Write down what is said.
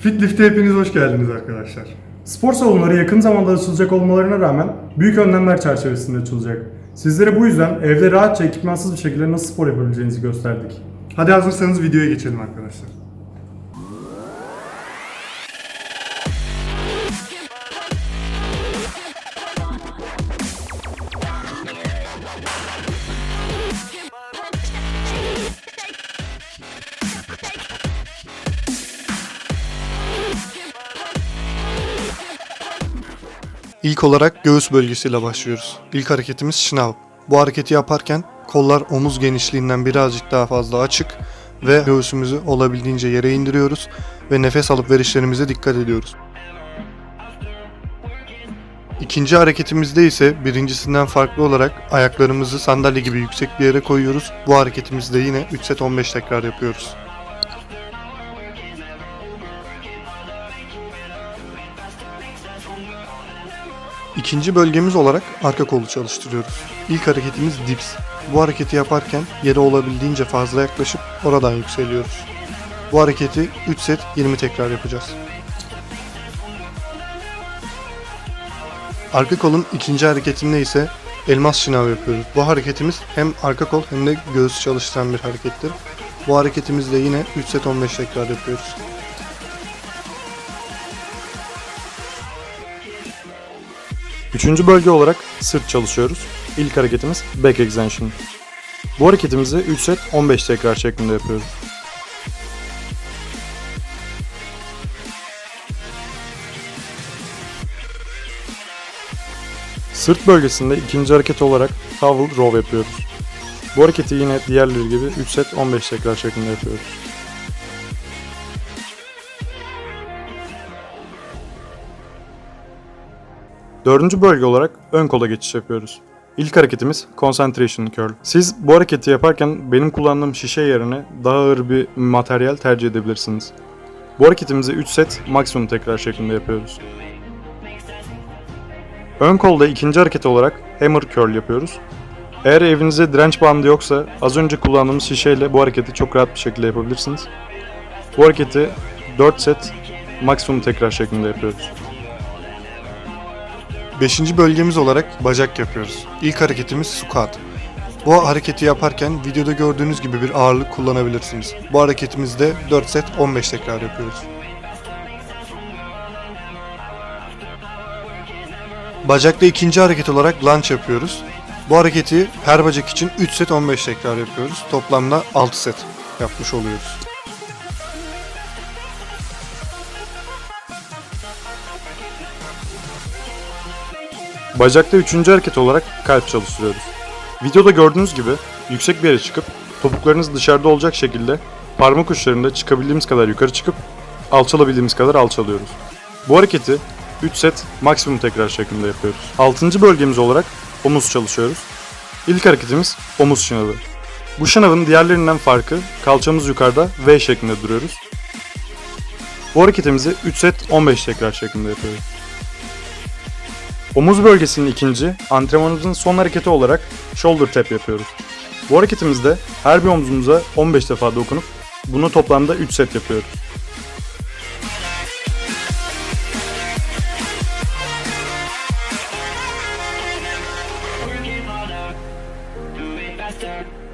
Fitlift'e hepiniz hoş geldiniz arkadaşlar. Spor salonları yakın zamanda açılacak olmalarına rağmen büyük önlemler çerçevesinde açılacak. Sizlere bu yüzden evde rahatça ekipmansız bir şekilde nasıl spor yapabileceğinizi gösterdik. Hadi hazırsanız videoya geçelim arkadaşlar. İlk olarak göğüs bölgesiyle başlıyoruz. İlk hareketimiz şınav. Bu hareketi yaparken kollar omuz genişliğinden birazcık daha fazla açık ve göğsümüzü olabildiğince yere indiriyoruz ve nefes alıp verişlerimize dikkat ediyoruz. İkinci hareketimizde ise birincisinden farklı olarak ayaklarımızı sandalye gibi yüksek bir yere koyuyoruz. Bu hareketimizde yine 3 set 15 tekrar yapıyoruz. İkinci bölgemiz olarak arka kolu çalıştırıyoruz. İlk hareketimiz dips. Bu hareketi yaparken yere olabildiğince fazla yaklaşıp oradan yükseliyoruz. Bu hareketi 3 set 20 tekrar yapacağız. Arka kolun ikinci hareketinde ise elmas şınav yapıyoruz. Bu hareketimiz hem arka kol hem de göğüs çalıştıran bir harekettir. Bu hareketimizde yine 3 set 15 tekrar yapıyoruz. Üçüncü bölge olarak sırt çalışıyoruz. İlk hareketimiz back extension. Bu hareketimizi 3 set 15 tekrar şeklinde yapıyoruz. Sırt bölgesinde ikinci hareket olarak towel row yapıyoruz. Bu hareketi yine diğerleri gibi 3 set 15 tekrar şeklinde yapıyoruz. Dördüncü bölge olarak ön kola geçiş yapıyoruz. İlk hareketimiz Concentration Curl. Siz bu hareketi yaparken benim kullandığım şişe yerine daha ağır bir materyal tercih edebilirsiniz. Bu hareketimizi 3 set maksimum tekrar şeklinde yapıyoruz. Ön kolda ikinci hareket olarak Hammer Curl yapıyoruz. Eğer evinizde direnç bandı yoksa az önce kullandığımız şişeyle bu hareketi çok rahat bir şekilde yapabilirsiniz. Bu hareketi 4 set maksimum tekrar şeklinde yapıyoruz. Beşinci bölgemiz olarak bacak yapıyoruz. İlk hareketimiz squat. Bu hareketi yaparken videoda gördüğünüz gibi bir ağırlık kullanabilirsiniz. Bu hareketimizde 4 set 15 tekrar yapıyoruz. Bacakta ikinci hareket olarak lunge yapıyoruz. Bu hareketi her bacak için 3 set 15 tekrar yapıyoruz. Toplamda 6 set yapmış oluyoruz. Bacakta üçüncü hareket olarak kalp çalıştırıyoruz. Videoda gördüğünüz gibi yüksek bir yere çıkıp topuklarınız dışarıda olacak şekilde parmak uçlarında çıkabildiğimiz kadar yukarı çıkıp alçalabildiğimiz kadar alçalıyoruz. Bu hareketi 3 set maksimum tekrar şeklinde yapıyoruz. Altıncı bölgemiz olarak omuz çalışıyoruz. İlk hareketimiz omuz şınavı. Bu şınavın diğerlerinden farkı kalçamız yukarıda V şeklinde duruyoruz. Bu hareketimizi 3 set 15 tekrar şeklinde yapıyoruz. Omuz bölgesinin ikinci, antrenmanımızın son hareketi olarak shoulder tap yapıyoruz. Bu hareketimizde her bir omzumuza 15 defa dokunup bunu toplamda 3 set yapıyoruz. faster.